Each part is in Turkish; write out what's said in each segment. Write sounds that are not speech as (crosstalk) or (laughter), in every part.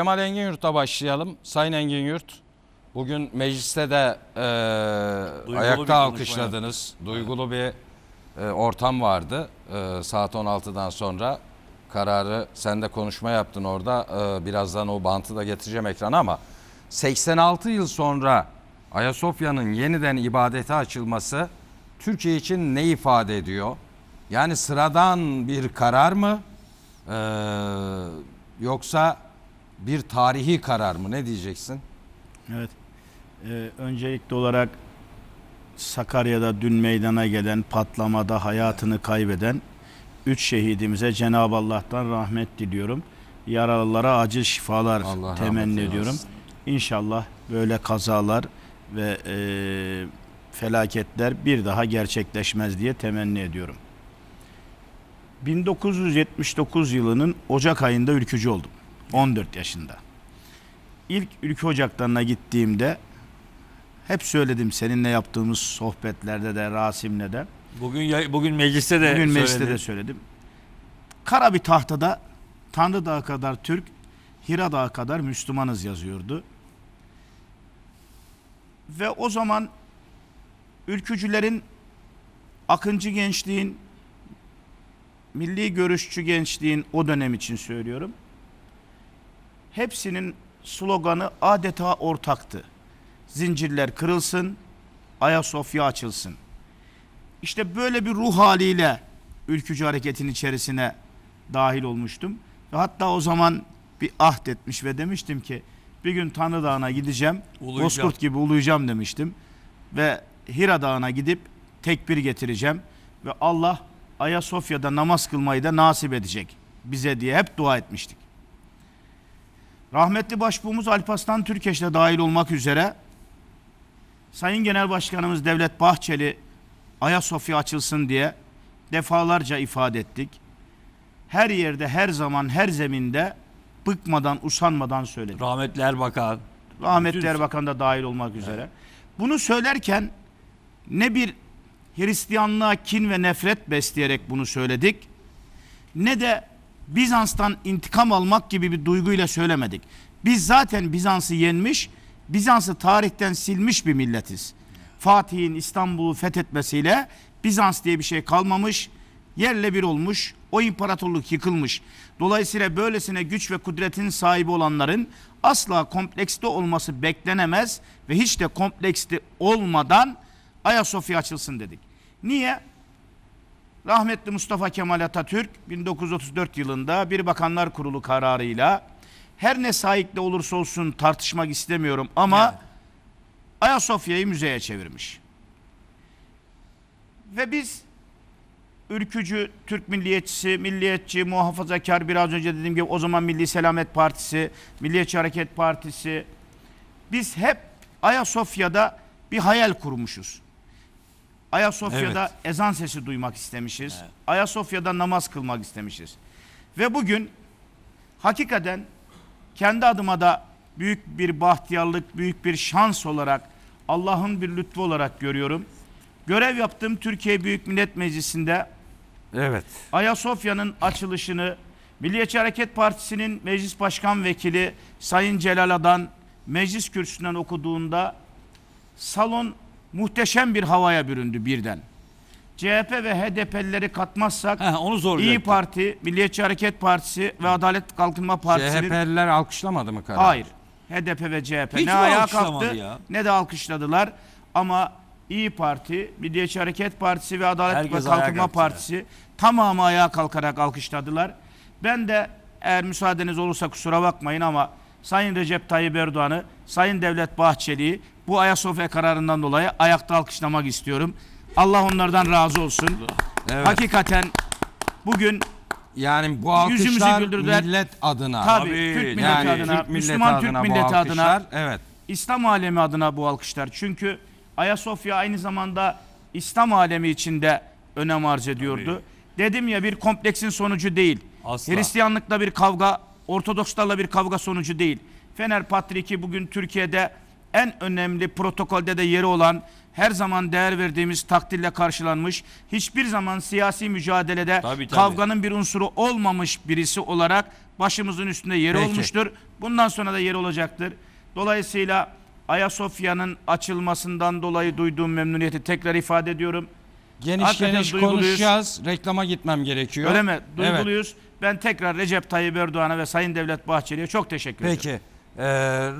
Kemal Engin Yurt'ta başlayalım. Sayın Engin Yurt, bugün mecliste de e, ayakta alkışladınız. Duygulu bir e, ortam vardı e, saat 16'dan sonra. Kararı sen de konuşma yaptın orada. E, birazdan o bantı da getireceğim ekrana ama 86 yıl sonra Ayasofya'nın yeniden ibadete açılması Türkiye için ne ifade ediyor? Yani sıradan bir karar mı? E, yoksa bir tarihi karar mı? Ne diyeceksin? Evet. Ee, öncelikli olarak Sakarya'da dün meydana gelen patlamada hayatını kaybeden üç şehidimize Cenab-ı Allah'tan rahmet diliyorum. Yaralılara acil şifalar Allah temenni ediyorum. İnşallah böyle kazalar ve e, felaketler bir daha gerçekleşmez diye temenni ediyorum. 1979 yılının Ocak ayında ülkücü oldum. 14 yaşında. İlk ülke ocaklarına gittiğimde hep söyledim seninle yaptığımız sohbetlerde de Rasim'le de. Bugün ya- bugün mecliste de Bugün mecliste söyledin. de söyledim. Kara bir tahtada Tanrı Dağı kadar Türk, Hira Dağı kadar Müslümanız yazıyordu. Ve o zaman ülkücülerin, akıncı gençliğin, milli görüşçü gençliğin o dönem için söylüyorum. Hepsinin sloganı adeta ortaktı. Zincirler kırılsın, Ayasofya açılsın. İşte böyle bir ruh haliyle ülkücü hareketin içerisine dahil olmuştum. Ve hatta o zaman bir ahd etmiş ve demiştim ki bir gün Tanrı Dağı'na gideceğim. Uluyacağım. Bozkurt gibi uluyacağım demiştim. Ve Hira Dağı'na gidip tekbir getireceğim. Ve Allah Ayasofya'da namaz kılmayı da nasip edecek bize diye hep dua etmiştik. Rahmetli Başbuğumuz Alparslan Türkeş de dahil olmak üzere Sayın Genel Başkanımız Devlet Bahçeli Ayasofya açılsın diye defalarca ifade ettik. Her yerde, her zaman, her zeminde bıkmadan, usanmadan söyledik. Rahmetli Erbakan. Rahmetli Bütün- Erbakan da dahil olmak üzere. Bunu söylerken ne bir Hristiyanlığa kin ve nefret besleyerek bunu söyledik ne de Bizans'tan intikam almak gibi bir duyguyla söylemedik. Biz zaten Bizans'ı yenmiş, Bizans'ı tarihten silmiş bir milletiz. Fatih'in İstanbul'u fethetmesiyle Bizans diye bir şey kalmamış, yerle bir olmuş, o imparatorluk yıkılmış. Dolayısıyla böylesine güç ve kudretin sahibi olanların asla komplekste olması beklenemez ve hiç de kompleksli olmadan Ayasofya açılsın dedik. Niye? Rahmetli Mustafa Kemal Atatürk 1934 yılında bir bakanlar kurulu kararıyla her ne sahipte olursa olsun tartışmak istemiyorum ama Yani. Ayasofya'yı müzeye çevirmiş. Ve biz ülkücü, Türk milliyetçisi, milliyetçi, muhafazakar biraz önce dediğim gibi o zaman Milli Selamet Partisi, Milliyetçi Hareket Partisi biz hep Ayasofya'da bir hayal kurmuşuz. Ayasofya'da ezan sesi duymak istemişiz. Evet. Ayasofya'da namaz kılmak istemişiz. Ve bugün hakikaten kendi adıma da büyük bir bahtiyarlık, büyük bir şans olarak Allah'ın bir lütfu olarak görüyorum. Görev yaptığım Türkiye Büyük Millet Meclisi'nde Evet. Ayasofya'nın açılışını Milliyetçi Hareket Partisi'nin Meclis Başkan Vekili Sayın Celal Adan meclis kürsüsünden okuduğunda salon muhteşem bir havaya büründü birden. CHP ve HDP'lileri katmazsak Heh, onu. İyi Parti, Milliyetçi Hareket Partisi ve Adalet Kalkınma Partisi'nin CHP'liler alkışlamadı mı kararı? Hayır. HDP ve CHP Hiç ne ayağa alkışlamadı kalktı ya? ne de alkışladılar. Ama İyi Parti, Milliyetçi Hareket Partisi ve Adalet Herkes ve ayağa Kalkınma kalktı Partisi tamamı ayağa kalkarak alkışladılar. Ben de eğer müsaadeniz olursa kusura bakmayın ama Sayın Recep Tayyip Erdoğan'ı, Sayın Devlet Bahçeli'yi bu Ayasofya kararından dolayı ayakta alkışlamak istiyorum. Allah onlardan razı olsun. Evet. Hakikaten bugün Yani bu Yüzümüzü alkışlar millet adına. tabii Tabii, Türk milleti yani adına, Türk milleti Müslüman adına Türk bu milleti adına alkışlar, Evet. İslam alemi adına bu alkışlar. Çünkü Ayasofya aynı zamanda İslam alemi içinde önem arz ediyordu. Dedim ya bir kompleksin sonucu değil. Asla. Hristiyanlıkla bir kavga, Ortodokslarla bir kavga sonucu değil. Fener Patriki bugün Türkiye'de en önemli protokolde de yeri olan her zaman değer verdiğimiz takdirle karşılanmış, hiçbir zaman siyasi mücadelede Tabii, tabii. kavganın bir unsuru olmamış birisi olarak başımızın üstünde yeri Peki. olmuştur. Bundan sonra da yeri olacaktır. Dolayısıyla Ayasofya'nın açılmasından dolayı duyduğum memnuniyeti tekrar ifade ediyorum. Geniş Hakikaten geniş duyguluyuz. konuşacağız. Reklama gitmem gerekiyor. Öyle mi? Evet. Ben tekrar Recep Tayyip Erdoğan'a ve Sayın Devlet Bahçeli'ye çok teşekkür ederim. Peki. Ee,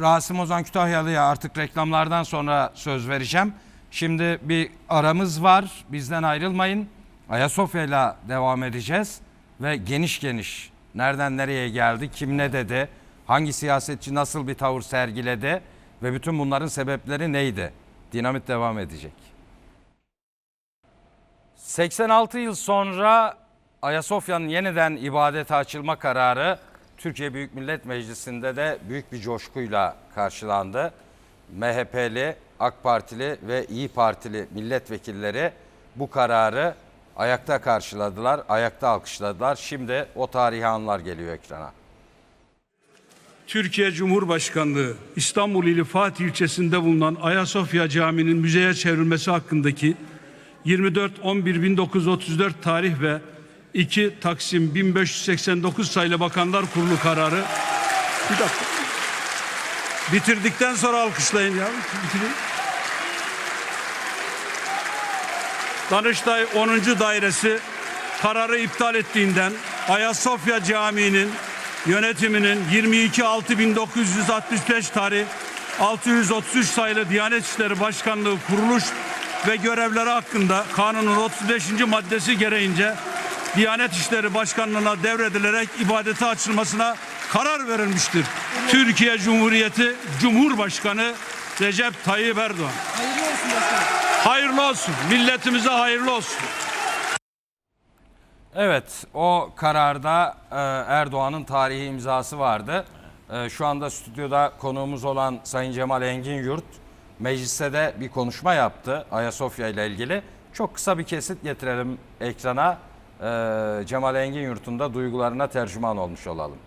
Rasim Ozan Kütahyalı'ya artık reklamlardan sonra söz vereceğim. Şimdi bir aramız var. Bizden ayrılmayın. Ayasofya'yla devam edeceğiz. Ve geniş geniş nereden nereye geldi, kim ne dedi, hangi siyasetçi nasıl bir tavır sergiledi ve bütün bunların sebepleri neydi? Dinamit devam edecek. 86 yıl sonra Ayasofya'nın yeniden ibadete açılma kararı Türkiye Büyük Millet Meclisi'nde de büyük bir coşkuyla karşılandı. MHP'li, AK Partili ve İyi Partili milletvekilleri bu kararı ayakta karşıladılar, ayakta alkışladılar. Şimdi o tarihi anlar geliyor ekrana. Türkiye Cumhurbaşkanlığı İstanbul ili Fatih ilçesinde bulunan Ayasofya Camii'nin müzeye çevrilmesi hakkındaki 24-11-1934 tarih ve 2 Taksim 1589 sayılı Bakanlar Kurulu kararı bir dakika. Bitirdikten sonra alkışlayın ya. Bitirin. Danıştay 10. Dairesi kararı iptal ettiğinden Ayasofya Camii'nin yönetiminin 22.6.1965 tarih 633 sayılı Diyanet İşleri Başkanlığı kuruluş ve görevleri hakkında kanunun 35. maddesi gereğince Diyanet İşleri Başkanlığı'na devredilerek ibadete açılmasına karar verilmiştir. Türkiye Cumhuriyeti Cumhurbaşkanı Recep Tayyip Erdoğan. Hayırlı olsun. Milletimize hayırlı olsun. Evet, o kararda e, Erdoğan'ın tarihi imzası vardı. E, şu anda stüdyoda konuğumuz olan Sayın Cemal Engin Yurt mecliste de bir konuşma yaptı Ayasofya ile ilgili. Çok kısa bir kesit getirelim ekrana. E, Cemal Engin Yurt'un da duygularına tercüman olmuş olalım.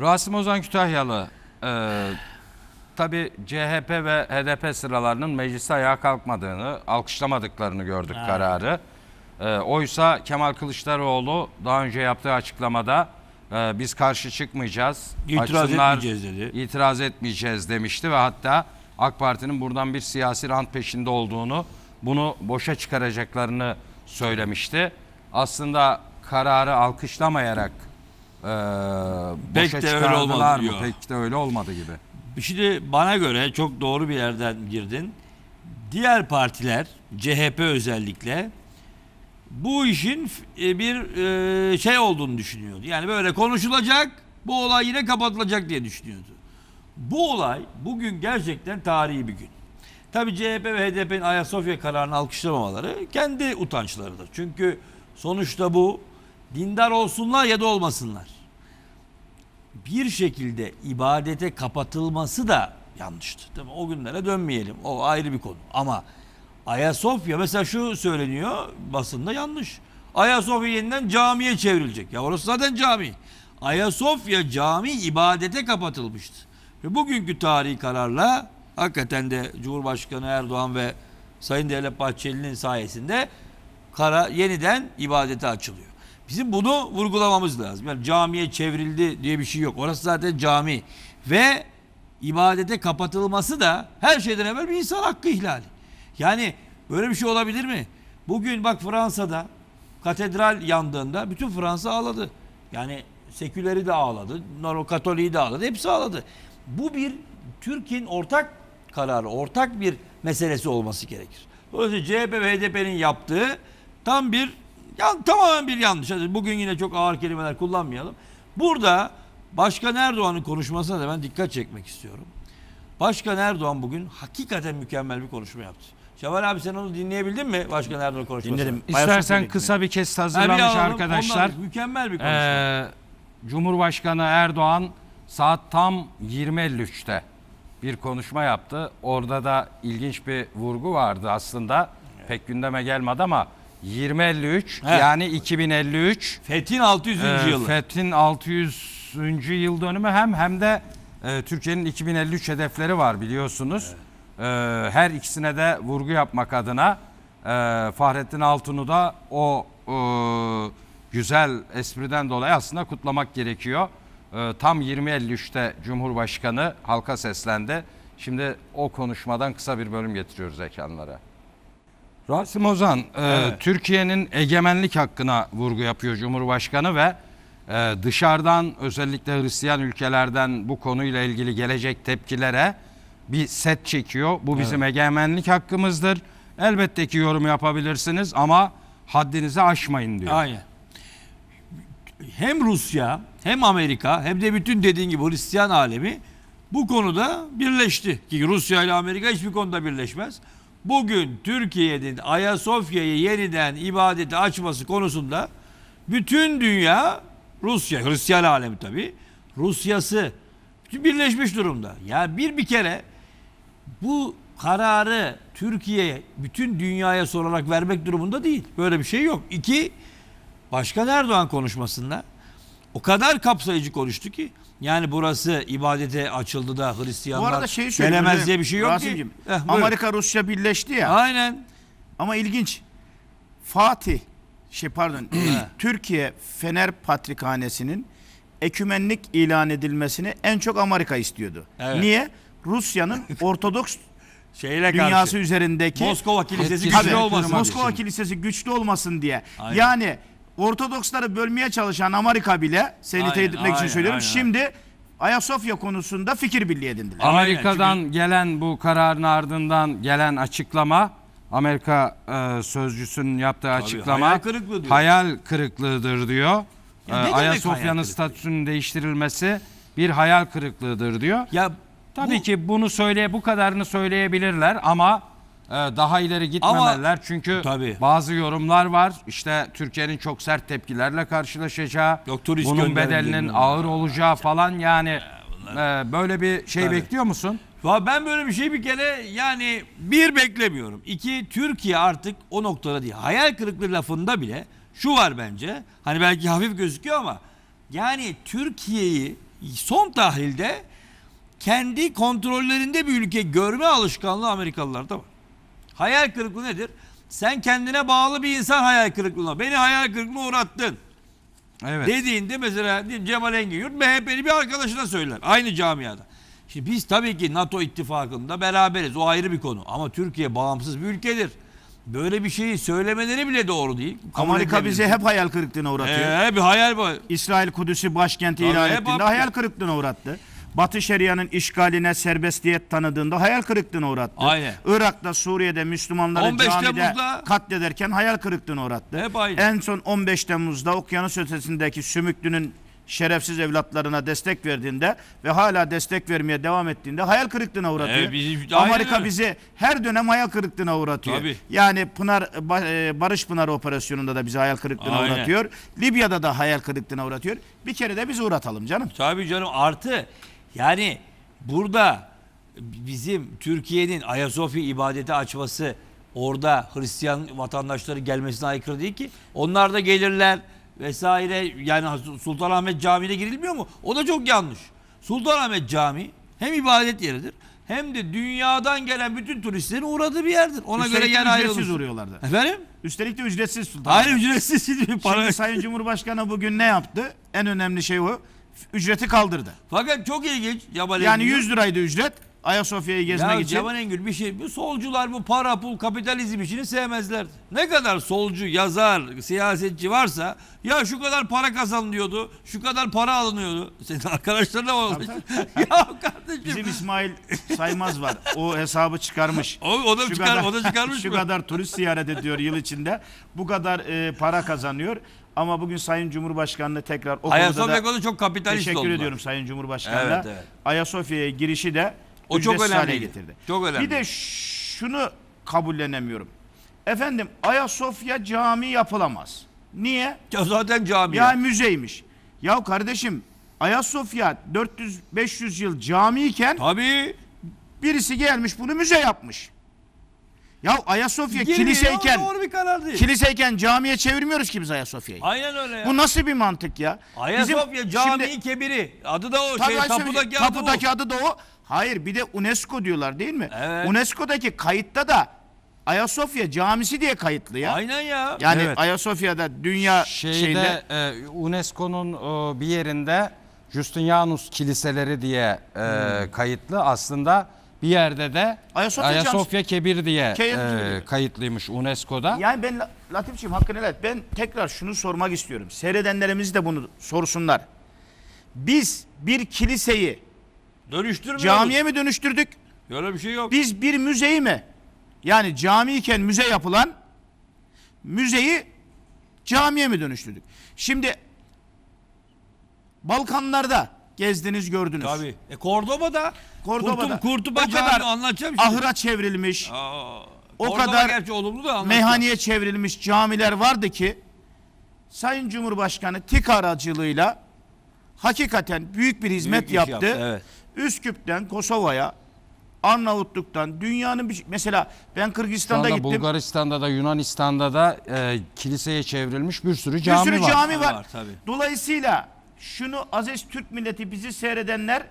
Rasim Ozan Kütahyalı, e, tabi CHP ve HDP sıralarının mecliste ayağa kalkmadığını, alkışlamadıklarını gördük kararı. E, oysa Kemal Kılıçdaroğlu daha önce yaptığı açıklamada e, biz karşı çıkmayacağız. İtiraz açsınlar, etmeyeceğiz dedi. İtiraz etmeyeceğiz demişti ve hatta AK Parti'nin buradan bir siyasi rant peşinde olduğunu, bunu boşa çıkaracaklarını söylemişti. Aslında kararı alkışlamayarak e, Pek boşa de öyle çıkardılar olmadı mı? diyor. Pek de öyle olmadı gibi. Şimdi bana göre çok doğru bir yerden girdin. Diğer partiler, CHP özellikle bu işin e, bir e, şey olduğunu düşünüyordu. Yani böyle konuşulacak, bu olay yine kapatılacak diye düşünüyordu. Bu olay bugün gerçekten tarihi bir gün. Tabii CHP ve HDP'nin Ayasofya kararını alkışlamamaları kendi utançlarıdır. Çünkü sonuçta bu dindar olsunlar ya da olmasınlar bir şekilde ibadete kapatılması da yanlıştı. Değil? O günlere dönmeyelim. O ayrı bir konu. Ama Ayasofya mesela şu söyleniyor basında yanlış. Ayasofya yeniden camiye çevrilecek. Ya orası zaten cami. Ayasofya cami ibadete kapatılmıştı. Ve bugünkü tarihi kararla hakikaten de Cumhurbaşkanı Erdoğan ve Sayın Devlet Bahçeli'nin sayesinde kara yeniden ibadete açılıyor. Bizim bunu vurgulamamız lazım. Yani camiye çevrildi diye bir şey yok. Orası zaten cami. Ve ibadete kapatılması da her şeyden evvel bir insan hakkı ihlali. Yani böyle bir şey olabilir mi? Bugün bak Fransa'da katedral yandığında bütün Fransa ağladı. Yani seküleri de ağladı, Noro Katoliği de ağladı. Hepsi ağladı. Bu bir Türkiye'nin ortak kararı, ortak bir meselesi olması gerekir. Dolayısıyla CHP ve HDP'nin yaptığı tam bir yan, tamamen bir yanlış. Hadi bugün yine çok ağır kelimeler kullanmayalım. Burada Başkan Erdoğan'ın konuşmasına da ben dikkat çekmek istiyorum. Başkan Erdoğan bugün hakikaten mükemmel bir konuşma yaptı. Şevval abi sen onu dinleyebildin mi Başkan Erdoğan konuşmasını? Dinledim. İstersen kısa bir kesit Ha, bir hazırlamış alalım. arkadaşlar. Ondan mükemmel bir konuşma. Ee, Cumhurbaşkanı Erdoğan saat tam 20.53'te bir konuşma yaptı. Orada da ilginç bir vurgu vardı aslında. Pek gündeme gelmedi ama 2053 He. yani 2053 Fethin 600. e, yılı. Fethin 600. yıl dönümü hem hem de e, Türkiye'nin 2053 hedefleri var biliyorsunuz. E, her ikisine de vurgu yapmak adına e, Fahrettin Altun'u da o e, güzel espriden dolayı aslında kutlamak gerekiyor. Ee, tam 20.53'te Cumhurbaşkanı halka seslendi. Şimdi o konuşmadan kısa bir bölüm getiriyoruz ekranlara. Rasim Ozan, e, Türkiye'nin egemenlik hakkına vurgu yapıyor Cumhurbaşkanı ve e, dışarıdan özellikle Hristiyan ülkelerden bu konuyla ilgili gelecek tepkilere bir set çekiyor. Bu bizim egemenlik hakkımızdır. Elbette ki yorum yapabilirsiniz ama haddinizi aşmayın diyor. Aynen. Hem Rusya hem Amerika hem de bütün dediğin gibi Hristiyan alemi bu konuda birleşti. Ki Rusya ile Amerika hiçbir konuda birleşmez. Bugün Türkiye'nin Ayasofya'yı yeniden ibadete açması konusunda bütün dünya Rusya, Hristiyan alemi tabii, Rusyası birleşmiş durumda. Ya bir bir kere bu kararı Türkiye bütün dünyaya sorarak vermek durumunda değil. Böyle bir şey yok. İki, Başkan Erdoğan konuşmasında o kadar kapsayıcı konuştu ki yani burası ibadete açıldı da Hristiyanlar Bu arada şeyi gelemez diye bir şey yok Rasim'cim, ki. Eh, buyur. Amerika Rusya birleşti ya. Aynen. Ama ilginç. Fatih şey pardon (clears throat) Türkiye Fener Patrikhanesi'nin ekümenlik ilan edilmesini en çok Amerika istiyordu. Evet. Niye? Rusya'nın (laughs) Ortodoks Şeyle dünyası karşı. üzerindeki Moskova Kilisesi güçlü Tabii, olmasın. Moskova Kilisesi güçlü olmasın diye. Aynen. Yani Ortodoksları bölmeye çalışan Amerika bile seni Aynen, teyit etmek için aynen, söylüyorum. aynen. Şimdi Ayasofya konusunda fikir birliği edindiler. Amerika'dan gelen bu kararın ardından gelen açıklama Amerika e, sözcüsünün yaptığı açıklama hayal kırıklığı diyor. hayal kırıklığıdır diyor. E, Ayasofya'nın statüsünün değiştirilmesi bir hayal kırıklığıdır diyor. Ya Tabii bu- ki bunu söyleye bu kadarını söyleyebilirler ama daha ileri gitmemeliler çünkü Tabii. bazı yorumlar var. İşte Türkiye'nin çok sert tepkilerle karşılaşacağı, turist bunun bedelinin bunlar. ağır olacağı falan yani e, böyle bir şey Tabii. bekliyor musun? Ben böyle bir şey bir kere yani bir beklemiyorum. İki Türkiye artık o noktada değil. Hayal kırıklığı lafında bile şu var bence. Hani belki hafif gözüküyor ama yani Türkiye'yi son tahlilde kendi kontrollerinde bir ülke görme alışkanlığı Amerikalılarda var. Hayal kırıklığı nedir? Sen kendine bağlı bir insan hayal kırıklığına. Beni hayal kırıklığına uğrattın. Evet. Dediğinde mesela diyelim Cemal Engin MHP'li bir arkadaşına söyler. Aynı camiada. Şimdi biz tabii ki NATO ittifakında beraberiz. O ayrı bir konu. Ama Türkiye bağımsız bir ülkedir. Böyle bir şeyi söylemeleri bile doğru değil. Kabul Amerika bizi hep hayal kırıklığına uğratıyor. Ee, bir hayal bu. İsrail Kudüs'ü başkenti ilan ettiğinde hayal kırıklığına uğrattı. Batı Şeria'nın işgaline serbestiyet tanıdığında hayal kırıklığına uğrattı. Aynen. Irak'ta, Suriye'de Müslümanları 15 camide Temmuz'da- katlederken hayal kırıklığına uğrattı. Hep aynı. En son 15 Temmuz'da okyanus ötesindeki Sümüklü'nün şerefsiz evlatlarına destek verdiğinde ve hala destek vermeye devam ettiğinde hayal kırıklığına uğratıyor. Evet, bizi- Amerika öyle. bizi her dönem hayal kırıklığına uğratıyor. Tabii. Yani Pınar e, Barış Pınar operasyonunda da bizi hayal kırıklığına Aynen. uğratıyor. Libya'da da hayal kırıklığına uğratıyor. Bir kere de bizi uğratalım canım. Tabii canım artı yani burada bizim Türkiye'nin Ayasofya ibadeti açması orada Hristiyan vatandaşları gelmesine aykırı değil ki. Onlar da gelirler vesaire yani Sultanahmet Camii'ne girilmiyor mu? O da çok yanlış. Sultanahmet Camii hem ibadet yeridir hem de dünyadan gelen bütün turistlerin uğradığı bir yerdir. Ona Üstelik göre yer ücretsiz ayrılmış. uğruyorlardı. Efendim? Üstelik de ücretsiz sultan. Hayır ücretsiz para. Şimdi Sayın Cumhurbaşkanı bugün ne yaptı? En önemli şey o. Ücreti kaldırdı. Fakat çok ilginç. Cemal Yani Engin. 100 liraydı ücret. Ayasofya'yı gezmek Ya için. Cemal Engül bir şey bu solcular bu para pul kapitalizm işini sevmezler. Ne kadar solcu yazar siyasetçi varsa ya şu kadar para kazanılıyordu şu kadar para alınıyordu. (laughs) Senin arkadaşların da var. (laughs) ya kardeşim. Bizim İsmail Saymaz var. O hesabı çıkarmış. o, o da çıkar, o da çıkarmış (laughs) Şu mı? kadar turist ziyaret ediyor yıl içinde. Bu kadar e, para kazanıyor. Ama bugün Sayın Cumhurbaşkanı'nı tekrar o konuda Ayasofya da konu çok kapitalist teşekkür oldular. ediyorum Sayın Cumhurbaşkanı'na. Evet, evet. Ayasofya'ya girişi de O çok önemliydi. getirdi. Çok önemli. Bir de şunu kabullenemiyorum. Efendim Ayasofya cami yapılamaz. Niye? Ya zaten cami. Ya ya. müzeymiş. Ya kardeşim Ayasofya 400-500 yıl camiyken Tabii. birisi gelmiş bunu müze yapmış. Ya Ayasofya Geliyor, kiliseyken Doğru bir karar değil. kiliseyken camiye çevirmiyoruz ki biz Ayasofya'yı. Aynen öyle ya. Bu nasıl bir mantık ya? Ayasofya Bizim- Camii şimdi- Kebiri. Adı da o Tabii şey Ayasofya- tapudaki adı tapudaki bu. adı da o. Hayır bir de UNESCO diyorlar değil mi? Evet. UNESCO'daki kayıtta da Ayasofya camisi diye kayıtlı ya. Aynen ya. Yani Evet. Ayasofya'da dünya Şeyde şeyinde e, UNESCO'nun e, bir yerinde Justinianus kiliseleri diye e, kayıtlı. Aslında bir yerde de. Ayasofya Ayasofya, Kebir diye Kebir. e, kayıtlıymış UNESCO'da. Yani ben La- Latifçiğim hakkını helal et. Ben tekrar şunu sormak istiyorum. Seyredenlerimiz de bunu sorsunlar. Biz bir kiliseyi Dönüştürmüyoruz. camiye mi dönüştürdük? Öyle bir şey yok. Biz bir müzeyi mi? Yani cami iken müze yapılan müzeyi camiye mi dönüştürdük? Şimdi Balkanlarda gezdiniz gördünüz. Tabii. E Kordoba'da. Kordoba'da Kurtum, Kurtuba o kadar anlatacağım şimdi. ahıra çevrilmiş, Aa, o Kordoba kadar gerçi olumlu da anlatacağım. meyhaneye çevrilmiş camiler vardı ki Sayın Cumhurbaşkanı TİK aracılığıyla hakikaten büyük bir hizmet Büyük iş yaptı. yaptı, evet. Üsküp'ten Kosova'ya, Arnavutluk'tan dünyanın bir mesela ben Şu Kırgızistan'da anda gittim. Bulgaristan'da da Yunanistan'da da e, kiliseye çevrilmiş bir sürü bir cami sürü var. cami var. Var, tabii. Dolayısıyla şunu aziz Türk milleti bizi seyredenler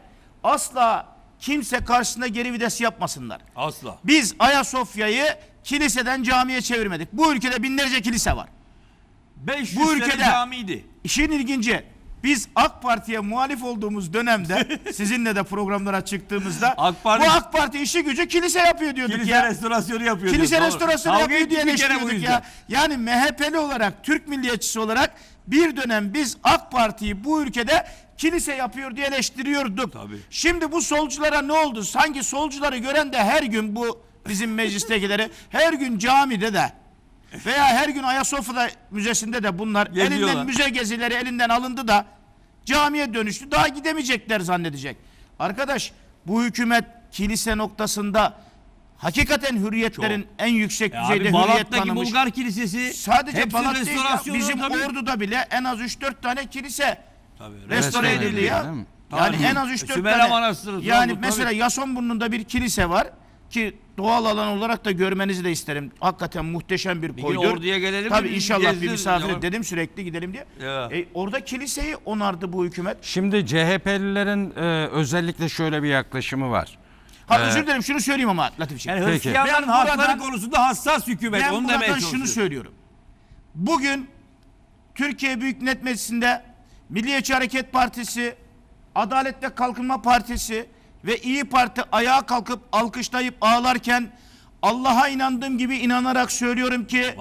asla kimse karşısında geri vites yapmasınlar. Asla. Biz Ayasofya'yı kiliseden camiye çevirmedik. Bu ülkede binlerce kilise var. 500 Bu sene ülkede- camiydi. İşin ilginci biz AK Parti'ye muhalif olduğumuz dönemde (laughs) sizinle de programlara çıktığımızda AK Parti- bu AK Parti işi gücü kilise yapıyor diyorduk Kilise ya. restorasyonu yapıyor. Kilise diyorsun. restorasyonu Kavga yapıyor diye bir kere bu eleştiriyorduk yüzden. ya. Yani MHP'li olarak, Türk milliyetçisi olarak bir dönem biz AK Parti'yi bu ülkede kilise yapıyor diye eleştiriyorduk. Tabii. Şimdi bu solculara ne oldu? Sanki solcuları gören de her gün bu bizim meclistekileri her gün camide de veya her gün Ayasofya Müzesi'nde de bunlar Geziyorlar. elinden müze gezileri elinden alındı da camiye dönüştü. Daha gidemeyecekler zannedecek. Arkadaş bu hükümet kilise noktasında hakikaten hürriyetlerin en yüksek E düzeyde abi hürriyet Balat'taki tanımış. Bulgar Kilisesi Sadece hepsi Balat değil ya, restorasyonu bizim tabii. Ordu'da bile en az 3-4 tane kilise Tabii, restore Restore edildi edildi, ya. değil mi? Yani Tabii. en az 3-4 Sümele tane. Manastırı, yani Trabzon, mesela tabii. Yasonburnu'nda bir kilise var ki doğal alan olarak da görmenizi de isterim. Hakikaten muhteşem bir gün koydur. orduya gelelim Tabii mi? inşallah bir Gezdir- misafir Ya. dedim sürekli gidelim diye. Ya. E, orada kiliseyi onardı bu hükümet. Şimdi CHP'lilerin e, özellikle şöyle bir yaklaşımı var. Ha Ee, özür dilerim şunu söyleyeyim ama Latifciğim. Yani. Hristiyanların hakları konusunda hassas hükümet. Ben Onu demeye şunu söylüyorum. Bugün Türkiye Büyük Millet Meclisi'nde Milliyetçi Hareket Partisi, Adalet ve Kalkınma Partisi ve İyi Parti ayağa kalkıp alkışlayıp ağlarken Allah'a inandığım gibi inanarak söylüyorum ki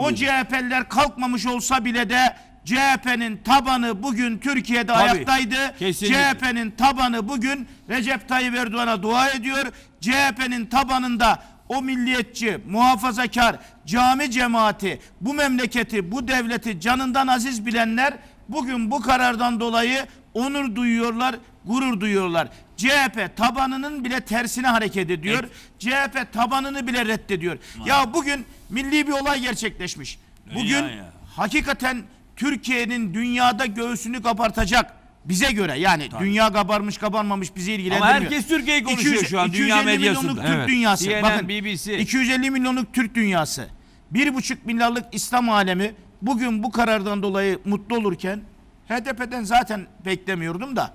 o. CHP'liler kalkmamış olsa bile de CHP'nin tabanı bugün Türkiye'de Tabii, ayaktaydı. CHP'nin tabanı bugün Recep Tayyip Erdoğan'a dua ediyor. CHP'nin tabanında o milliyetçi, muhafazakar, cami cemaati, bu memleketi, bu devleti canından aziz bilenler bugün bu karardan dolayı onur duyuyorlar, gurur duyuyorlar. CHP tabanının bile tersine hareket ediyor. CHP tabanını bile reddediyor. Ya bugün milli bir olay gerçekleşmiş. Bugün ya. hakikaten Türkiye'nin dünyada göğsünü kabartacak bize göre yani dünya kabarmış kabarmamış bizi ilgilendirmiyor. Ama herkes Türkiye'yi konuşuyor 200 şu an dünya 250 medyasında. milyonluk Türk Evet. dünyası. CNN, Bakın BBC. 250 milyonluk Türk dünyası. Bir buçuk milyarlık İslam alemi bugün bu karardan dolayı mutlu olurken HDP'den zaten beklemiyordum da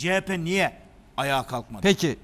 CHP niye ayağa kalkmadı? Peki